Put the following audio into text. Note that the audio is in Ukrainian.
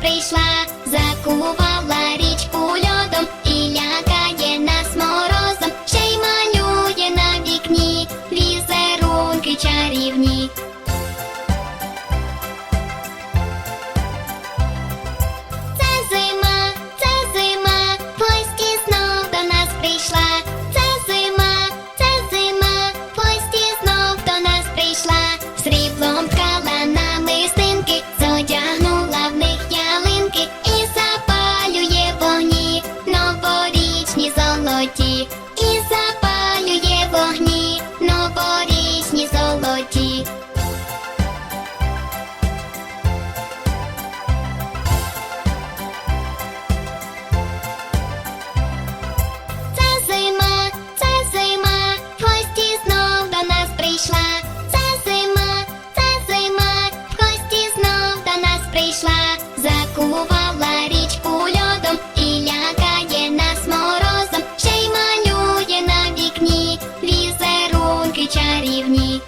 прийшла, закувала рік. Чарівні.